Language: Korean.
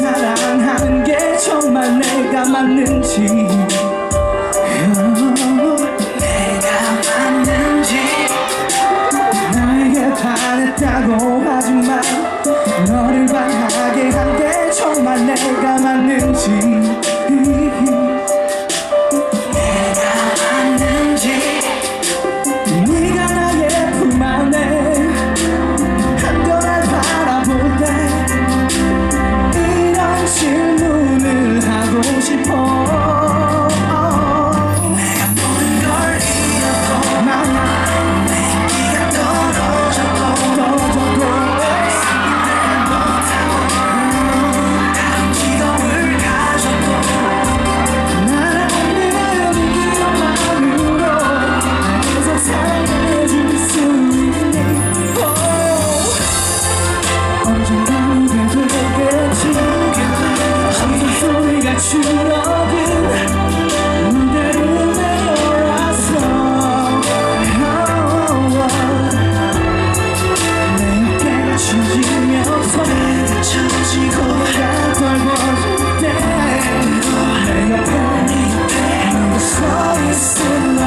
사랑하는 게 정말 내가 맞는지. 내가 맞는지. 나에게 반했다고 하지만 너 you